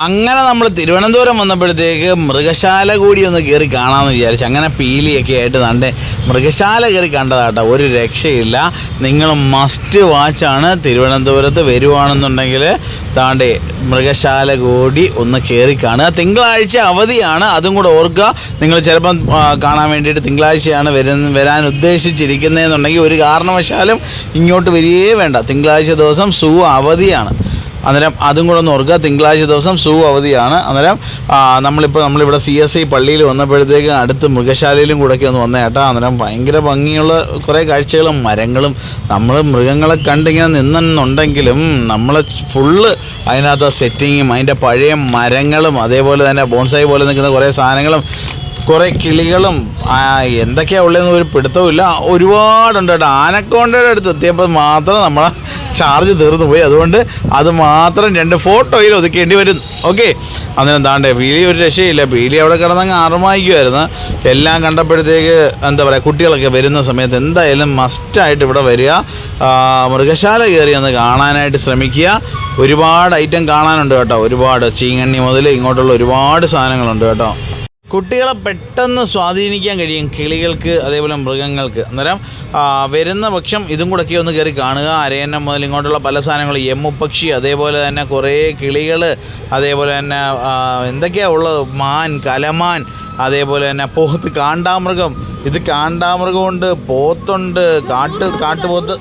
അങ്ങനെ നമ്മൾ തിരുവനന്തപുരം വന്നപ്പോഴത്തേക്ക് മൃഗശാല കൂടി ഒന്ന് കയറി കാണാമെന്ന് വിചാരിച്ചു അങ്ങനെ പീലിയൊക്കെ ആയിട്ട് തന്റെ മൃഗശാല കയറി കണ്ടതാട്ടോ. ഒരു രക്ഷയില്ല. നിങ്ങൾ മസ്റ്റ് വാച്ചാണ് തിരുവനന്തപുരത്ത് വരുവാണെന്നുണ്ടെങ്കിൽ താണ്ടേ മൃഗശാല കൂടി ഒന്ന് കയറി കാണുക. തിങ്കളാഴ്ച അവധിയാണ്. അതും കൂടെ ഓർക്കുക. നിങ്ങൾ ചിലപ്പം കാണാൻ വേണ്ടിയിട്ട് തിങ്കളാഴ്ചയാണ് വരുന്ന വരാൻ ഉദ്ദേശിച്ചിരിക്കുന്നതെന്നുണ്ടെങ്കിൽ ഒരു കാരണവശാലും ഇങ്ങോട്ട് വരികയേ വേണ്ട. തിങ്കളാഴ്ച ദിവസം സൂ അവധിയാണ്. അന്നേരം അതും കൂടെ ഒന്ന് ഓർക്കുക. തിങ്കളാഴ്ച ദിവസം സൂ അവധിയാണ്. അന്നേരം നമ്മളിപ്പോൾ നമ്മളിവിടെ സി എസ് ഐ പള്ളിയിൽ വന്നപ്പോഴത്തേക്ക് അടുത്ത് മൃഗശാലയിലും കൂടെയൊക്കെ ഒന്ന് വന്ന ഏട്ടാ അന്നേരം ഭയങ്കര ഭംഗിയുള്ള കുറേ കാഴ്ചകളും മരങ്ങളും. നമ്മൾ മൃഗങ്ങളെ കണ്ടിങ്ങനെ നിന്നെന്നുണ്ടെങ്കിലും നമ്മൾ ഫുള്ള് അതിനകത്ത് സെറ്റിങ്ങും അതിന്റെ പഴയ മരങ്ങളും അതേപോലെ തന്നെ ബോൺസായി പോലെ നിൽക്കുന്ന കുറേ സാധനങ്ങളും കുറേ കിളികളും എന്തൊക്കെയാണ് എന്തൊക്കെയാ ഉള്ളതെന്ന് ഒരു പിടുത്തവുമില്ല ഒരുപാടുണ്ട് കേട്ടോ. ആനക്കോണ്ടയുടെ അടുത്ത് എത്തിയപ്പോൾ മാത്രം നമ്മൾ ചാർജ് തീർന്നു പോയി. അതുകൊണ്ട് അത് മാത്രം രണ്ട് ഫോട്ടോയിൽ ഒതുക്കേണ്ടി വരും. ഓക്കെ അന്നേരം താണ്ടേ പീലി ഒരു രക്ഷയില്ല. പീലി അവിടെ കിടന്നങ്ങ് അറുമായിക്കുമായിരുന്നു എല്ലാം കണ്ടപ്പോഴത്തേക്ക് എന്താ പറയുക കുട്ടികളൊക്കെ വരുന്ന സമയത്ത് എന്തായാലും മസ്റ്റായിട്ട് ഇവിടെ വരിക. മൃഗശാല കയറി ഒന്ന് കാണാനായിട്ട് ശ്രമിക്കുക. ഒരുപാട് ഐറ്റം കാണാനുണ്ട് കേട്ടോ. ഒരുപാട് ചീങ്ങണ്ണി മുതൽ ഇങ്ങോട്ടുള്ള ഒരുപാട് സാധനങ്ങളുണ്ട് കേട്ടോ. കുട്ടികളെ പെട്ടെന്ന് സ്വാധീനിക്കാൻ കഴിയും കിളികൾക്ക് അതേപോലെ മൃഗങ്ങൾക്ക്. അന്നേരം വരുന്ന പക്ഷം ഇതും കൂടെയൊക്കെ ഒന്ന് കയറി കാണുക. അരയന്നം മുതൽ ഇങ്ങോട്ടുള്ള പല സാധനങ്ങൾ എമ്മുപക്ഷി അതേപോലെ തന്നെ കുറേ കിളികൾ അതേപോലെ തന്നെ എന്തൊക്കെയാണ് എന്തൊക്കെയാ ഉള്ളത്? മാൻ കലമാൻ അതേപോലെ തന്നെ പോത്ത് കാണ്ടാമൃഗം. ഇത് കാണ്ടാമൃഗമുണ്ട് പോത്തുണ്ട് കാട്ട് കാട്ടുപോത്ത്.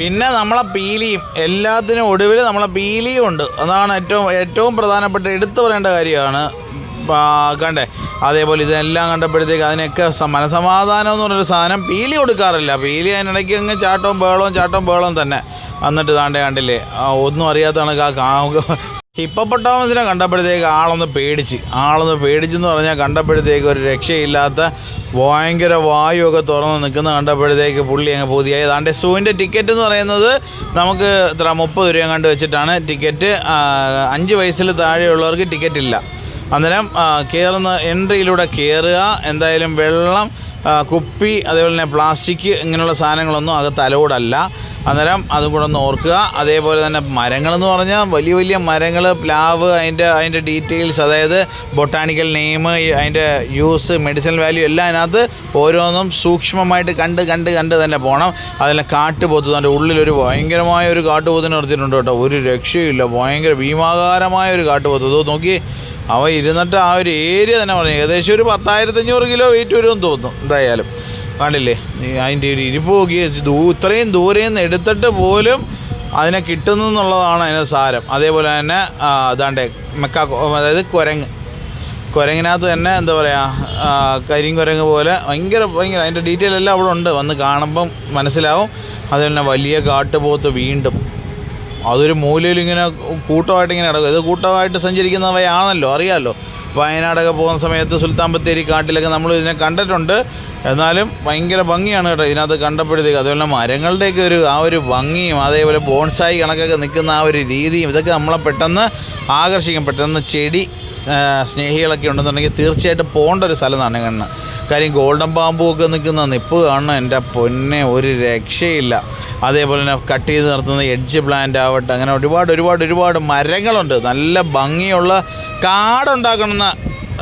പിന്നെ നമ്മളെ പീലിയും എല്ലാത്തിനും ഒടുവിൽ നമ്മളെ പീലിയും ഉണ്ട്. അതാണ് ഏറ്റവും ഏറ്റവും പ്രധാനപ്പെട്ട എടുത്തു പറയേണ്ട കാര്യമാണ്. കണ്ടേ? അതേപോലെ ഇതെല്ലാം കണ്ടപ്പോഴത്തേക്ക് അതിനൊക്കെ മനസമാധാനം എന്ന് പറഞ്ഞൊരു സാധനം പീലി കൊടുക്കാറില്ല. പീലി അതിനിടയ്ക്ക് അങ്ങ് ചാട്ടവും ബേളവും ചാട്ടവും ബേളവും തന്നെ. എന്നിട്ട് താണ്ടേ കണ്ടില്ലേ? ഒന്നും അറിയാത്ത കണക്ക് ഹിപ്പപ്പൊട്ടാമസിനെ കണ്ടപ്പോഴത്തേക്ക് ആളൊന്ന് പേടിച്ച്. ആളൊന്ന് പേടിച്ചെന്ന് പറഞ്ഞാൽ കണ്ടപ്പോഴത്തേക്ക് ഒരു രക്ഷയില്ലാത്ത ഭയങ്കര വായുവൊക്കെ തുറന്ന് നിൽക്കുന്ന കണ്ടപ്പോഴത്തേക്ക് പുള്ളി അങ്ങ് പൂതിയായി. അതാണ്ട് സൂവിന്റെ ടിക്കറ്റ് എന്ന് പറയുന്നത് നമുക്ക് ഇത്ര മുപ്പത് രൂപ കണ്ട് വെച്ചിട്ടാണ് ടിക്കറ്റ്. അഞ്ച് വയസ്സിൽ താഴെയുള്ളവർക്ക് ടിക്കറ്റ് ഇല്ല അന്നേരം കയറുന്ന എൻട്രിയിലൂടെ കയറുക എന്തായാലും വെള്ളം കുപ്പി അതേപോലെ തന്നെ പ്ലാസ്റ്റിക് ഇങ്ങനെയുള്ള സാധനങ്ങളൊന്നും അകത്ത് അലൗഡല്ല അന്നേരം അതും കൂടെ ഒന്ന് ഓർക്കുക. അതേപോലെ തന്നെ മരങ്ങളെന്ന് പറഞ്ഞാൽ വലിയ വലിയ മരങ്ങൾ പ്ലാവ് അതിന്റെ അതിന്റെ ഡീറ്റെയിൽസ് അതായത് ബൊട്ടാണിക്കൽ നെയിം അതിന്റെ യൂസ് മെഡിസിൻ വാല്യൂ എല്ലാം അതിനകത്ത് ഓരോന്നും സൂക്ഷ്മമായിട്ട് കണ്ട് കണ്ട് കണ്ട് തന്നെ പോകണം. അതിലെ കാട്ടുപോത്ത് അതിന്റെ ഉള്ളിലൊരു ഭയങ്കരമായ ഒരു കാട്ടുപോത്തിനെ നിർത്തിയിട്ടുണ്ട് കേട്ടോ. ഒരു രക്ഷയില്ല ഭയങ്കര ഭീമാകാരമായ ഒരു കാട്ടുപോത്ത്. അത് നോക്കി അവ ഇരുന്നിട്ട് ആ ഒരു ഏരിയ തന്നെ പറഞ്ഞു. ഏകദേശം ഒരു പത്തായിരത്തഞ്ഞൂറ് കിലോ വെയിറ്റ് വരുമെന്ന് തോന്നുന്നു. എന്തായാലും. കണ്ടില്ലേ? ഈ അതിന്റെ ഒരു ഇരിപ്പ് നോക്കി ഇത്രയും ദൂരെ നിന്ന് എടുത്തിട്ട് പോലും അതിനെ കിട്ടുന്നു എന്നുള്ളതാണ് അതിന് സാരം. അതേപോലെ തന്നെ അതാണ്ട് മെക്ക അതായത് കുരങ്ങ്. കുരങ്ങിനകത്ത് തന്നെ എന്താ പറയുക കരിങ്കുരങ്ങ് പോലെ ഭയങ്കര ഭയങ്കര. അതിന്റെ ഡീറ്റെയിൽ എല്ലാം അവിടെ ഉണ്ട്. വന്ന് കാണുമ്പം മനസ്സിലാവും. അതുപോലെ തന്നെ വലിയ കാട്ടുപോത്ത് വീണ്ടും. അതൊരു മൂലയിൽ ഇങ്ങനെ കൂട്ടമായിട്ട് ഇങ്ങനെ നടക്കും. ഇത് കൂട്ടമായിട്ട് സഞ്ചരിക്കുന്നവയാണല്ലോ അറിയാമല്ലോ വയനാടൊക്കെ പോകുന്ന സമയത്ത് സുൽത്താൻ ബത്തേരി കാട്ടിലൊക്കെ നമ്മൾ ഇതിനെ കണ്ടിട്ടുണ്ട്. എന്നാലും ഭയങ്കര ഭംഗിയാണ് കേട്ടോ ഇതിനകത്ത് കണ്ടപ്പോഴത്തേക്ക്. അതുപോലെ മരങ്ങളുടെയൊക്കെ ഒരു ആ ഒരു ഭംഗിയും അതേപോലെ ബോൺസായി കണക്കൊക്കെ നിൽക്കുന്ന ആ ഒരു രീതിയും ഇതൊക്കെ നമ്മളെ പെട്ടെന്ന് ആകർഷിക്കും. പെട്ടെന്ന് ചെടി സ്നേഹികളൊക്കെ ഉണ്ടെന്നുണ്ടെങ്കിൽ തീർച്ചയായിട്ടും പോകേണ്ട ഒരു സ്ഥലം തന്നെ കണ്ണ് കാര്യം ഗോൾഡൻ ബാമ്പു ഒക്കെ നിൽക്കുന്ന നിപ്പ് കാണണം എന്റെ പൊന്നെ ഒരു രക്ഷയില്ല. അതേപോലെ തന്നെ കട്ട് ചെയ്ത് നിർത്തുന്ന എഡ്ജ് പ്ലാന്റ് ആവട്ടെ അങ്ങനെ ഒരുപാട് ഒരുപാട് ഒരുപാട് മരങ്ങളുണ്ട്. നല്ല ഭംഗിയുള്ള കാടുണ്ടാക്കണമെന്ന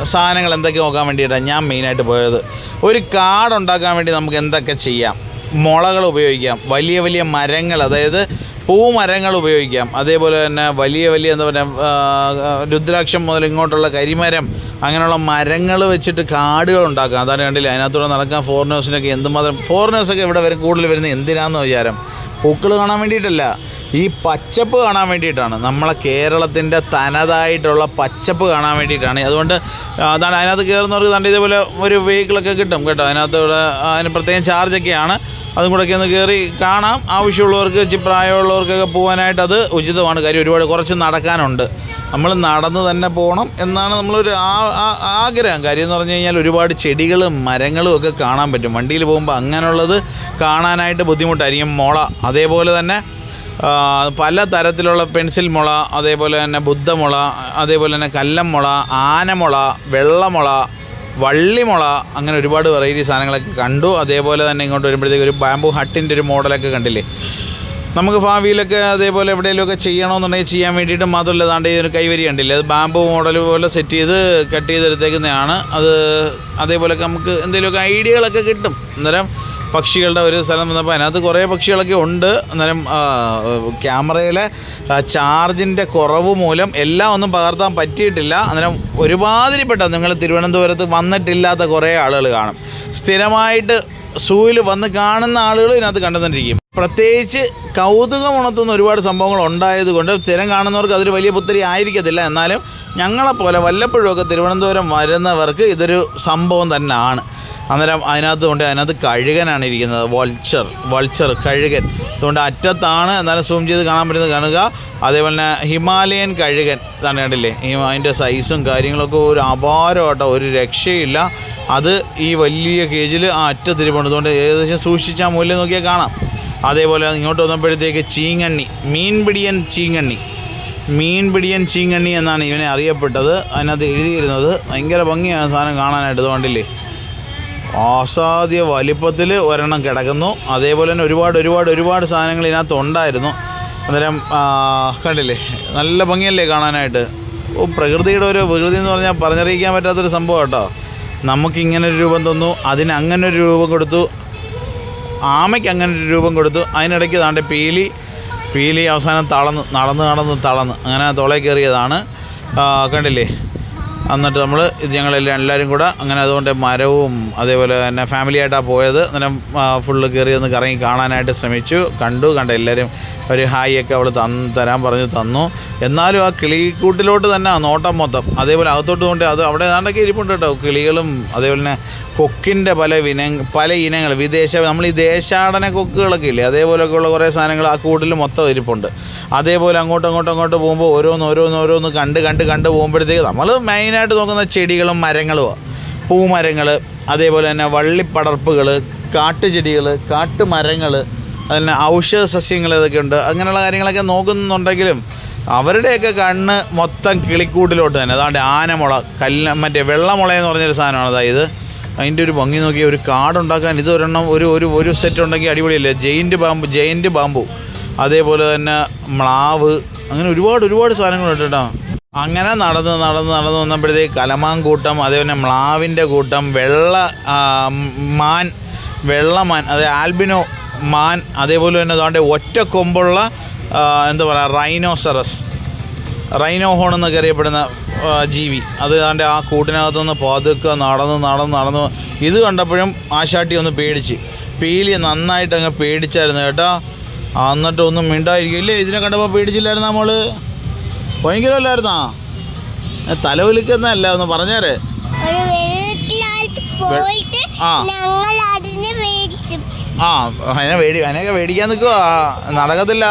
സാധനങ്ങൾ എന്തൊക്കെ നോക്കാൻ വേണ്ടിയിട്ടാണ് ഞാൻ മെയിനായിട്ട് പോയത്. ഒരു കാടുണ്ടാക്കാൻ വേണ്ടി നമുക്ക് എന്തൊക്കെ ചെയ്യാം? മുളകൾ ഉപയോഗിക്കാം. വലിയ വലിയ മരങ്ങൾ അതായത് പൂമരങ്ങൾ ഉപയോഗിക്കാം. അതേപോലെ തന്നെ വലിയ വലിയ എന്താ പറയുക രുദ്രാക്ഷം മുതൽ ഇങ്ങോട്ടുള്ള കരിമരം അങ്ങനെയുള്ള മരങ്ങൾ വെച്ചിട്ട് കാടുകൾ ഉണ്ടാക്കാം. അതാണ് കണ്ടില്ല അതിനകത്തൂടെ നടക്കാൻ ഫോറിനേഴ്സിനൊക്കെ എന്തുമാത്രം ഫോറിനേഴ്സൊക്കെ ഇവിടെ വരും കൂടുതൽ വരുന്നത് എന്തിനാണെന്ന് വിചാരം? പൂക്കൾ കാണാൻ വേണ്ടിയിട്ടല്ല ഈ പച്ചപ്പ് കാണാൻ വേണ്ടിയിട്ടാണ്. നമ്മളെ കേരളത്തിന്റെ തനതായിട്ടുള്ള പച്ചപ്പ് കാണാൻ വേണ്ടിയിട്ടാണ്. അതുകൊണ്ട് അതാണ് അതിനകത്ത് കയറുന്നവർക്ക് തണ്ട് ഇതേപോലെ ഒരു വെഹിക്കിളൊക്കെ കിട്ടും കേട്ടോ. അതിനകത്ത് ഇവിടെ അതിന് പ്രത്യേകം ചാർജൊക്കെയാണ് അതും കൂടെയൊക്കെ ഒന്ന് കയറി കാണാം. ആവശ്യമുള്ളവർക്ക് ചിപ്രായമുള്ളവർക്കൊക്കെ പ്രായമുള്ളവർക്കൊക്കെ പോകാനായിട്ട് അത് ഉചിതമാണ്. കാര്യം ഒരുപാട് കുറച്ച് നടക്കാനുണ്ട്. നമ്മൾ നടന്ന് തന്നെ പോകണം എന്നാണ് നമ്മളൊരു ആഗ്രഹം. കാര്യം എന്ന് പറഞ്ഞു കഴിഞ്ഞാൽ ഒരുപാട് ചെടികളും മരങ്ങളും ഒക്കെ കാണാൻ പറ്റും. വണ്ടിയിൽ പോകുമ്പോൾ അങ്ങനെയുള്ളത് കാണാനായിട്ട് ബുദ്ധിമുട്ടായിരിക്കും. മുള അതേപോലെ തന്നെ പല തരത്തിലുള്ള പെൻസിൽ മുള അതേപോലെ തന്നെ ബുദ്ധമുള അതേപോലെ തന്നെ കല്ലമ്മുള ആനമുള വെള്ളമുള വള്ളിമുള അങ്ങനെ ഒരുപാട് വെറൈറ്റി സാധനങ്ങളൊക്കെ കണ്ടു. അതേപോലെ തന്നെ ഇങ്ങോട്ട് വരുമ്പോഴത്തേക്ക് ഒരു ബാമ്പു ഹട്ടിന്റെ ഒരു മോഡലൊക്കെ കണ്ടില്ലേ? നമുക്ക് ഭാവിയിലൊക്കെ അതേപോലെ എവിടെയെങ്കിലുമൊക്കെ ചെയ്യണമെന്നുണ്ടെങ്കിൽ ചെയ്യാൻ വേണ്ടിയിട്ട് മാത്രമല്ല ഈ ഒരു കൈവരി കണ്ടില്ലേ? അത് ബാമ്പു മോഡൽ പോലെ സെറ്റ് ചെയ്ത് കട്ട് ചെയ്തെടുത്തേക്കുന്നതാണ്. അത് അതേപോലെയൊക്കെ നമുക്ക് എന്തെങ്കിലുമൊക്കെ ഐഡിയകളൊക്കെ കിട്ടും. അന്നേരം പക്ഷികളുടെ ഒരു സ്ഥലം വന്നപ്പോൾ അതിനകത്ത് കുറേ പക്ഷികളൊക്കെ ഉണ്ട്. അന്നേരം ക്യാമറയിലെ ചാർജിന്റെ കുറവ് മൂലം എല്ലാം ഒന്നും പകർത്താൻ പറ്റിയിട്ടില്ല. അന്നേരം ഒരുമാതിരിപ്പെട്ട നിങ്ങൾ തിരുവനന്തപുരത്ത് വന്നിട്ടില്ലാത്ത കുറേ ആളുകൾ കാണും. സ്ഥിരമായിട്ട് സൂയിൽ വന്ന് കാണുന്ന ആളുകൾ ഇതിനകത്ത് കണ്ടുകൊണ്ടിരിക്കും. പ്രത്യേകിച്ച് കൗതുകം ഉണർത്തുന്ന ഒരുപാട് സംഭവങ്ങൾ ഉണ്ടായതുകൊണ്ട് സ്ഥിരം കാണുന്നവർക്ക് അതൊരു വലിയ പുത്തരി ആയിരിക്കത്തില്ല. എന്നാലും ഞങ്ങളെപ്പോലെ വല്ലപ്പോഴുമൊക്കെ തിരുവനന്തപുരം വരുന്നവർക്ക് ഇതൊരു സംഭവം തന്നെയാണ് അന്നേരം അതിനകത്ത് കൊണ്ട് അതിനകത്ത് കഴുകനാണ് ഇരിക്കുന്നത്. വൾച്ചർ വൾച്ചർ കഴുകൻ. അതുകൊണ്ട് അറ്റത്താണ് എന്നാലും സൂം ചെയ്ത് കാണാൻ പറ്റുന്നത്. കാണുക അതേപോലെ തന്നെ ഹിമാലയൻ കഴുകൻ ഇതാണ് കണ്ടില്ലേ? അതിന്റെ സൈസും കാര്യങ്ങളൊക്കെ ഒരു അപാരമായിട്ട് ഒരു രക്ഷയില്ല. അത് ഈ വലിയ കേജിൽ ആ അറ്റത്തിരിപ്പുണ്ട്. അതുകൊണ്ട് ഏകദേശം സൂക്ഷിച്ചാൽ മൂല്യം നോക്കിയാൽ കാണാം. അതേപോലെ ഇങ്ങോട്ട് വന്നപ്പോഴത്തേക്ക് ചീങ്കണ്ണി മീൻ പിടിയൻ ചീങ്കണ്ണി മീൻ പിടിയൻ ചീങ്കണ്ണി എന്നാണ് ഇവനെ അറിയപ്പെട്ടത്. അതിനകത്ത് എഴുതിയിരുന്നത്. ഭയങ്കര ഭംഗിയാണ് സാധനം കാണാനായിട്ട്. ഇത് കണ്ടില്ലേ? അസാധ്യ വലിപ്പത്തിൽ ഒരെണ്ണം കിടക്കുന്നു. അതേപോലെ തന്നെ ഒരുപാട് ഒരുപാട് ഒരുപാട് സാധനങ്ങൾ ഇതിനകത്ത് ഉണ്ടായിരുന്നു. അന്നേരം കണ്ടില്ലേ? നല്ല ഭംഗിയല്ലേ കാണാനായിട്ട്. ഓ പ്രകൃതിയുടെ ഒരു പ്രകൃതി എന്ന് പറഞ്ഞാൽ പറഞ്ഞറിയിക്കാൻ പറ്റാത്തൊരു സംഭവം കേട്ടോ. നമുക്കിങ്ങനെ ഒരു രൂപം തന്നു. അതിന് അങ്ങനെ ഒരു രൂപം കൊടുത്തു. ആമയ്ക്ക് അങ്ങനെ ഒരു രൂപം കൊടുത്തു. അതിനിടയ്ക്ക് താണ്ടെ പീലി പീലി അവസാനം തളന്ന് നടന്ന് നടന്ന് തളന്ന്. അങ്ങനെ തോളെ കയറിയതാണ്. കണ്ടില്ലേ? എന്നിട്ട് നമ്മൾ ഞങ്ങളെല്ലാം എല്ലാവരും കൂടെ അങ്ങനെ അതുകൊണ്ട് മരവും അതേപോലെ തന്നെ ഫാമിലി ആയിട്ടാണ് പോയത്. അന്നേരം ഫുള്ള് കയറി ഒന്ന് കറങ്ങി കാണാനായിട്ട് ശ്രമിച്ചു. കണ്ടു കണ്ട എല്ലാവരും ഒരു ഹായ് ഒക്കെ അവൾ തന്ന് തരാൻ പറഞ്ഞ് തന്നു. എന്നാലും ആ കിളിക്കൂട്ടിലോട്ട് തന്നെ നോട്ടം മൊത്തം. അതേപോലെ അകത്തോട്ട് കൊണ്ട് അത് അവിടെ ഏതാണ്ടൊക്കെ ഇരിപ്പുണ്ട് കേട്ടോ. കിളികളും അതേപോലെ തന്നെ കൊക്കിന്റെ പല വിന പല ഇനങ്ങൾ വിദേശ നമ്മൾ ഈ ദേശാടന കൊക്കുകളൊക്കെ ഇല്ലേ? അതേപോലെയൊക്കെ ഉള്ള കുറേ സാധനങ്ങൾ ആ കൂട്ടിൽ മൊത്തം ഇരിപ്പുണ്ട്. അതേപോലെ അങ്ങോട്ടും അങ്ങോട്ടും അങ്ങോട്ട് പോകുമ്പോൾ ഓരോന്ന് ഓരോന്ന് ഓരോന്ന് കണ്ട് കണ്ട് കണ്ട് പോകുമ്പോഴത്തേക്ക് നമ്മൾ മെയിനായിട്ട് നോക്കുന്ന ചെടികളും മരങ്ങളും പൂമരങ്ങൾ അതേപോലെ തന്നെ വള്ളിപ്പടർപ്പുകൾ കാട്ടുചെടികൾ കാട്ടുമരങ്ങൾ അതിന് ഔഷധ സസ്യങ്ങൾ ഇതൊക്കെ ഉണ്ട്. അങ്ങനെയുള്ള കാര്യങ്ങളൊക്കെ നോക്കുന്നുണ്ടെങ്കിലും അവരുടെയൊക്കെ കണ്ണ് മൊത്തം കിളിക്കൂട്ടിലോട്ട് തന്നെ. അതാണ്ട് ആനമുള കല്ല മറ്റേ വെള്ളമുള എന്ന് പറഞ്ഞൊരു സാധനമാണ്. അതായത് അതിന്റെ ഒരു ഭംഗി നോക്കി ഒരു കാടുണ്ടാക്കാൻ ഇത് ഒരെണ്ണം ഒരു ഒരു ഒരു സെറ്റ് ഉണ്ടെങ്കിൽ അടിപൊളിയല്ലേ? ജയിന്റ് ബാമ്പു ജയിന്റ് ബാമ്പു അതേപോലെ തന്നെ മ്ലാവ്. അങ്ങനെ ഒരുപാട് ഒരുപാട് സാധനങ്ങളുണ്ട് കേട്ടോ. അങ്ങനെ നടന്ന് നടന്ന് നടന്ന് വന്നപ്പോഴത്തേക്ക് കലമാങ്കൂട്ടം അതേപോലെ മ്ലാവിന്റെ കൂട്ടം വെള്ള മാൻ വെള്ളമാൻ അതായത് ആൽബിനോ മാൻ അതേപോലെ തന്നെ അതാണ്ട് ഒറ്റ കൊമ്പുള്ള എന്താ പറയുക റൈനോസറസ് റൈനോഹോൺ എന്നൊക്കെ അറിയപ്പെടുന്ന ജീവി. അത് അതിന്റെ ആ കൂട്ടിനകത്തുനിന്ന് പതുക്കെ നടന്ന് നടന്ന് നടന്ന് ഇത് കണ്ടപ്പോഴും ആശാട്ടി ഒന്ന് പേടിച്ച്. പീലി നന്നായിട്ട് അങ്ങ് പേടിച്ചായിരുന്നു കേട്ടോ. എന്നിട്ടൊന്നും മിണ്ടായിരിക്കും. ഇല്ലേ ഇതിനെ കണ്ടപ്പോൾ പേടിച്ചില്ലായിരുന്നു നമ്മൾ ഭയങ്കരമല്ലായിരുന്നാ? തലവലിക്കുന്നല്ല ഒന്ന് പറഞ്ഞേരേ. പോയിട്ട്. ഞങ്ങൾ അതിനെ മേടിച്ചു. ആ അതിനെ വേടി അതിനൊക്കെ മേടിക്കാൻ നിൽക്കുക നടക്കത്തില്ല.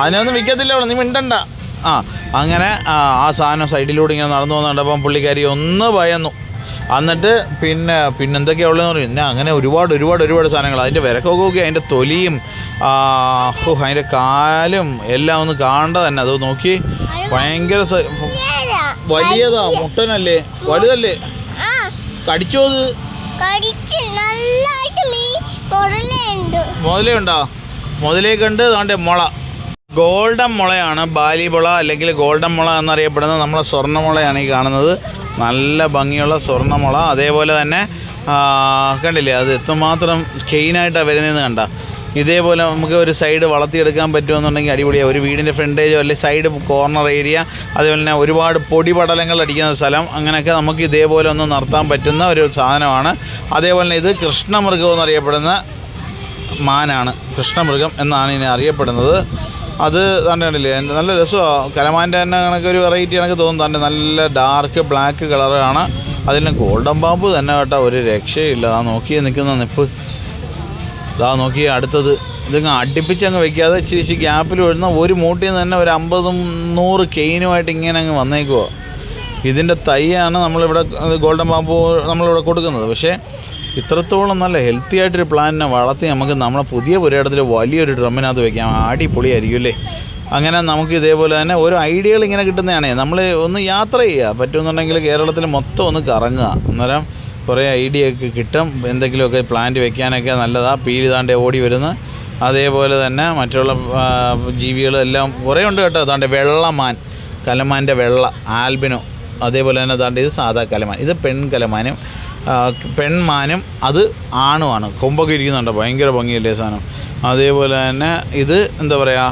അതിനൊന്നും വിൽക്കത്തില്ല അവിടെ നീ മിണ്ടണ്ട. ആ അങ്ങനെ ആ സാധനം സൈഡിലൂടെ ഇങ്ങനെ നടന്നു പോകുന്നുണ്ടപ്പം പുള്ളിക്കാരി ഒന്ന് ഭയന്നു. എന്നിട്ട് പിന്നെ പിന്നെ എന്തൊക്കെയാ ഉള്ളതെന്ന് പറയും പിന്നെ അങ്ങനെ ഒരുപാട് ഒരുപാട് ഒരുപാട് സാധനങ്ങൾ. അതിന്റെ വിരക്കൊക്കെ നോക്കി അതിന്റെ തൊലിയും ഹോ, അതിന്റെ കാലും എല്ലാം ഒന്ന് കാണണ്ട തന്നെ. അത് നോക്കി. ഭയങ്കര വലിയതാ. മുട്ടനല്ലേ? വലുതല്ലേ? കടിച്ചോ അത്? കടിച്ച് നല്ലതായിട്ട് മീ മുരളുണ്ട് മുതലേ കണ്ട് താണ്ടെ മുള. ഗോൾഡൻ മുളയാണ് ബാലിമുള അല്ലെങ്കിൽ ഗോൾഡൻ മുള എന്നറിയപ്പെടുന്നത് നമ്മളെ സ്വർണമുളയാണ് ഈ കാണുന്നത്. നല്ല ഭംഗിയുള്ള സ്വർണമുള. അതേപോലെ തന്നെ കണ്ടില്ലേ അത് എത്രമാത്രം കെയിനായിട്ടാണ് വരുന്നതെന്ന് കണ്ട? ഇതേപോലെ നമുക്ക് ഒരു സൈഡ് വളർത്തിയെടുക്കാൻ പറ്റുമെന്നുണ്ടെങ്കിൽ അടിപൊളിയാണ് ഒരു വീടിന്റെ ഫ്രണ്ടേജോ അല്ലെങ്കിൽ സൈഡ് കോർണർ ഏരിയ അതേപോലെ തന്നെ ഒരുപാട് പൊടിപടലങ്ങൾ അടിക്കുന്ന സ്ഥലം. അങ്ങനെയൊക്കെ നമുക്ക് ഇതേപോലെ ഒന്ന് നടത്താൻ പറ്റുന്ന ഒരു സാധനമാണ്. അതേപോലെ തന്നെ ഇത് കൃഷ്ണമൃഗം എന്നറിയപ്പെടുന്ന മാനാണ്. കൃഷ്ണമൃഗം എന്നാണ് ഇതിനെ അറിയപ്പെടുന്നത്. അത് തന്നെ നല്ല രസമാണ് കലമാന്റെ തന്നെ കണക്ക് ഒരു വെറൈറ്റി എനിക്ക് തോന്നും. തന്നെ നല്ല ഡാർക്ക് ബ്ലാക്ക് കളറാണ് അതിന് ഗോൾഡൻ പാമ്പ് തന്നെ കേട്ടോ. ഒരു രക്ഷയില്ല. ആ നോക്കി നിൽക്കുന്ന നിപ്പ്. ഇതാ നോക്കി അടുത്തത്. ഇതിങ്ങ് അടുപ്പിച്ചങ്ങ് വെക്കാതെ ഇച്ചിരി ഗ്യാപ്പിൽ വരുന്ന ഒരു മൂട്ടിൽ നിന്ന് തന്നെ ഒരു അമ്പതും നൂറ് കെയിനുമായിട്ട് ഇങ്ങനെ അങ്ങ് വന്നേക്കുക ഇതിന്റെ തൈയാണ് നമ്മളിവിടെ ഗോൾഡൻ പാമ്പ് നമ്മളിവിടെ കൊടുക്കുന്നത്. പക്ഷേ ഇത്രത്തോളം നല്ല ഹെൽത്തി ആയിട്ടൊരു പ്ലാനിനെ വളർത്തി നമുക്ക് നമ്മുടെ പുതിയ പുരയിടത്തിൽ വലിയൊരു ഡ്രമ്മിനകത്ത് വെക്കാം. അടിപൊളിയായിരിക്കും അല്ലേ അങ്ങനെ നമുക്ക് ഇതേപോലെ തന്നെ ഓരോ ഐഡിയകൾ ഇങ്ങനെ കിട്ടുന്നതാണേ. നമ്മൾ ഒന്ന് യാത്ര ചെയ്യുക. പറ്റുമെന്നുണ്ടെങ്കിൽ കേരളത്തിൽ മൊത്തം ഒന്ന് കറങ്ങുക. അന്നേരം കുറേ ഐഡിയ ഒക്കെ കിട്ടും. എന്തെങ്കിലുമൊക്കെ പ്ലാന്റ് വെക്കാനൊക്കെ നല്ലതാണ് പീലി താണ്ടെ ഓടി വരുന്ന. അതേപോലെ തന്നെ മറ്റുള്ള ജീവികളെല്ലാം കുറേ ഉണ്ട് കേട്ടോ. അതാണ്ട് വെള്ളമാൻ കലമാന്റെ വെള്ള ആൽബിനോ. അതേപോലെ തന്നെ അതാണ്ട് ഇത് സാധാ കലമാൻ. ഇത് പെൺ കലമാനും പെൺമാനും അത് ആണുമാണ്. കൊമ്പൊക്കെ ഇരിക്കുന്നുണ്ട്. ഭയങ്കര ഭംഗിയല്ലേ സാധനം. അതേപോലെ തന്നെ ഇത് എന്താ പറയാ?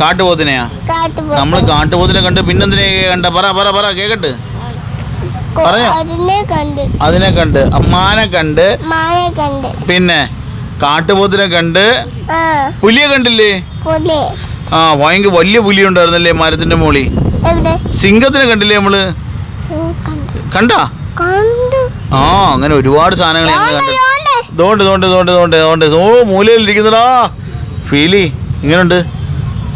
കാട്ടുപോത്തിനെയാ? കാട്ടുപോ നമ്മൾ കാട്ടുപോത്തിനെ കണ്ട് പിന്നെന്തിനെ കണ്ട? പറ പറ പറ കേക്കട്ട്. പറഞ്ഞോ. അതിനെ കണ്ട്. അമ്മാനെ കണ്ട്. പിന്നെ കാട്ടുപോത്തിനെ കണ്ട്. പുലിയെ കണ്ടില്ലേ? ആ ഭയങ്കര വലിയ പുലി ഉണ്ടായിരുന്നല്ലേ മരത്തിന്റെ മോളി? സിംഗത്തിനെ സിംഹത്തിനെ കണ്ടില്ലേ നമ്മൾ? കണ്ട്. ആ അങ്ങനെ ഒരുപാട് സാധനങ്ങൾ ഞങ്ങൾ കണ്ടു. ഇതോണ്ട് തോണ്ട് തോണ്ട് തോണ്ട് തോണ്ട് തോണ്ട് ഓ മൂലയിൽ ഇരിക്കുന്നടാ ഫീലി ഇങ്ങനുണ്ട്.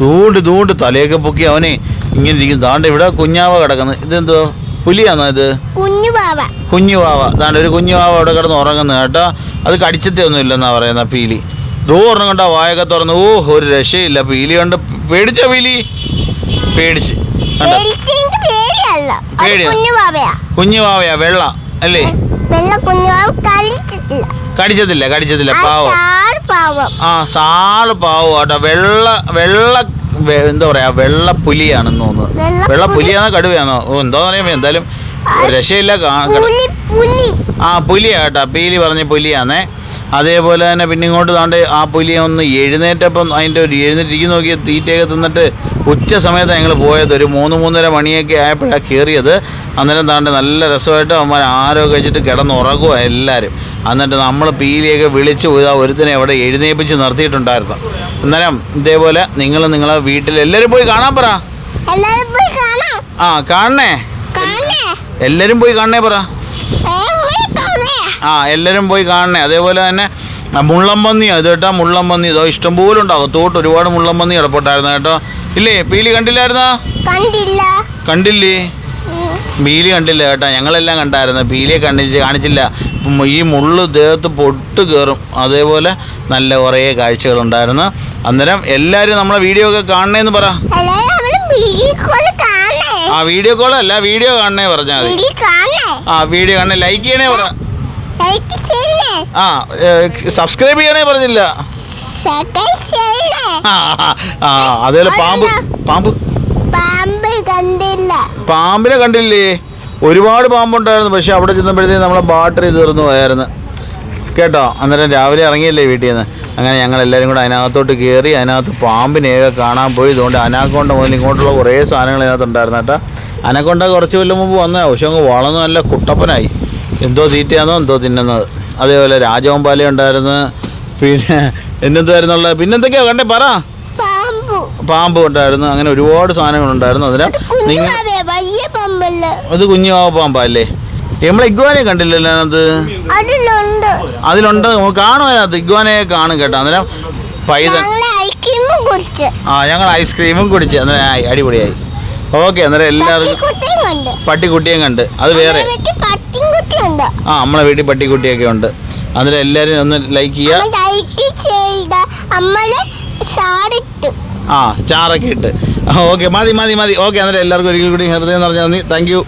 തൂണ്ട് തൂണ്ട് തലയൊക്കെ പൊക്കി അവനെ ഇങ്ങനെ ഇരിക്കുന്നു. താണ്ട് ഇവിടെ കുഞ്ഞാവ കിടക്കുന്നത് ഇതെന്തോ? പുലിയാണോ ഇത്? കുഞ്ഞു ബാബ കുഞ്ഞു ഒരു കുഞ്ഞു അവിടെ കിടന്ന് ഉറങ്ങുന്നത് കേട്ടോ. അത് കടിച്ചത്തെ ഒന്നും ഇല്ലെന്നാ പറയുന്ന പീലി. ദൂരം കണ്ട വായൊക്കെ തുറന്നു ഓ ഒരു രക്ഷയില്ല പീലി. കണ്ട് പേടിച്ചോ പീലി? പേടിച്ച്. കുഞ്ഞു വാവയാ. വെള്ള അല്ലേ? കടിച്ചതില്ല കടിച്ചതില്ല പാവം. പാവം. ആ സാൾ പാവം കേട്ടോ വെള്ള വെള്ള എന്താ പറയാ വെള്ള പുലിയാണെന്ന് തോന്നുന്നത് വെള്ള വെള്ള പുലിയാണോ കടുവയാണോ? ഓ എന്താന്ന് പറയാ എന്തായാലും രക്ഷയില്ല ആ പുലിയാ കേട്ടോ. പീലി പറഞ്ഞ പുലിയാന്നേ. അതേപോലെ തന്നെ പിന്നെ ഇങ്ങോട്ട് താണ്ട് ആ പുലിയെ ഒന്ന് എഴുന്നേറ്റപ്പം അതിന്റെ ഒരു എഴുന്നേറ്റിരിക്കുന്ന നോക്കി തീറ്റയൊക്കെ തിന്നിട്ട് ഉച്ച സമയത്ത് ഞങ്ങൾ പോയത്. ഒരു മൂന്ന് മൂന്നര മണിയൊക്കെ ആയപ്പോഴാണ് കയറിയത് അന്നേരം താണ്ട് നല്ല രസമായിട്ട് അവന്മാർ ആരോഗ്യം വെച്ചിട്ട് കിടന്നുറങ്ങുക എല്ലാവരും എന്നിട്ട് നമ്മൾ പീലിയൊക്കെ വിളിച്ച് ഇതാ ഒരുത്തിനെ അവിടെ എഴുന്നേപ്പിച്ച് നിർത്തിയിട്ടുണ്ടായിരുന്നു. അന്നേരം ഇതേപോലെ നിങ്ങൾ നിങ്ങളെ വീട്ടിൽ എല്ലാവരും പോയി കാണാൻ പറ. പോയി ആ കാണണേ. കാണേ എല്ലാവരും പോയി കാണണേ പറ. പോയി ആ എല്ലാവരും പോയി കാണണേ. അതേപോലെ തന്നെ മുള്ളംപന്നി അത് കേട്ടോ മുള്ളംപന്നി. ഇതോ ഇഷ്ടംപോലെ ഉണ്ടാകും. തോട്ട് ഒരുപാട് മുള്ളംപന്നി കിടപ്പുണ്ടായിരുന്നു കേട്ടോ. ഇല്ലേ പീലി കണ്ടില്ലായിരുന്നോ? കണ്ടില്ല. കണ്ടില്ലേ. പീലി കണ്ടില്ല കേട്ടോ. ഞങ്ങളെല്ലാം കണ്ടായിരുന്നു. പീലിയെ കണ്ടിച്ച് കാണിച്ചില്ല. ഈ മുള്ളു ദേഹത്ത് പൊട്ട് കയറും. അതേപോലെ നല്ല കുറേ കാഴ്ചകളുണ്ടായിരുന്നു. അന്നേരം എല്ലാവരും നമ്മളെ വീഡിയോ ഒക്കെ കാണണേന്ന് പറ. വീഡിയോ കോൾ ആ വീഡിയോ കോളല്ല വീഡിയോ കാണണേ പറഞ്ഞാൽ മതി. ആ വീഡിയോ കാണണേ. ലൈക്ക് ചെയ്യണേ പറ. ആ സബ്സ്ക്രൈബ് ചെയ്യാനേ പറഞ്ഞില്ല. ആ അതേലെ പാമ്പ് പാമ്പ്. പാമ്പ് കണ്ടില്ല. പാമ്പിനെ കണ്ടില്ലേ? ഒരുപാട് പാമ്പുണ്ടായിരുന്നു. പക്ഷെ അവിടെ ചെന്നപ്പോഴത്തേക്ക് നമ്മളെ ബാറ്ററി തീർന്നു പോയായിരുന്നു. കേട്ടോ? അന്നേരം രാവിലെ ഇറങ്ങിയല്ലേ വീട്ടിൽ നിന്ന്. അങ്ങനെ ഞങ്ങൾ എല്ലാവരും കൂടെ അതിനകത്തോട്ട് കയറി അതിനകത്ത് പാമ്പിനെയൊക്കെ കാണാൻ പോയി. ഇതുകൊണ്ട് അനാക്കൊണ്ട മുതൽ ഇങ്ങോട്ടുള്ള കുറേ സാധനങ്ങൾ ഇതിനകത്ത് ഉണ്ടായിരുന്നു കേട്ടോ. അനക്കൊണ്ട കുറച്ച് കൊല്ലം മുമ്പ് വന്ന പക്ഷെ അങ്ങ് വളർന്നു നല്ല കുട്ടപ്പനായി. എന്തോ തീറ്റയാണോ എന്തോ തിന്നുന്നത്. അതേപോലെ രാജവമ്പാല ഉണ്ടായിരുന്നു. പിന്നെ എന്നെന്തായിരുന്നുള്ള പിന്നെന്തൊക്കെയാ കണ്ടേ? പറ. പാമ്പു. ഉണ്ടായിരുന്നു. അങ്ങനെ ഒരുപാട് സാധനങ്ങൾ ഉണ്ടായിരുന്നു. അതിന് അത് കുഞ്ഞു പാമ്പല്ലേ? നമ്മളെ ഇഗ്വാനെ കണ്ടില്ലല്ലോ അത് അതിലുണ്ട്. കാണും അതിനകത്ത്? ഇഗ്വാനയെ കാണും കേട്ടോ. അന്നേരം പൈതൽ ആ ഞങ്ങൾ ഐസ്ക്രീമും കുടിച്ച്. അന്നേരം അടിപൊളിയായി. ഓക്കെ അന്നേരം എല്ലാവർക്കും പട്ടിക്കുട്ടിയും കണ്ട്. അത് വേറെ. ആ നമ്മളെ വീട്ടിൽ പട്ടിക്കുട്ടിയൊക്കെ ഉണ്ട്. അന്നേരം എല്ലാവരും ഒന്ന് ലൈക്ക് ചെയ്യുക. ആ സ്റ്റാറൊക്കെ ഇട്ട്. ഓക്കെ മതി മതി മതി. ഓക്കെ അന്നേരം എല്ലാവർക്കും ഒരിക്കൽ കൂടി ഹൃദയം നിറഞ്ഞ നന്ദി. Thank you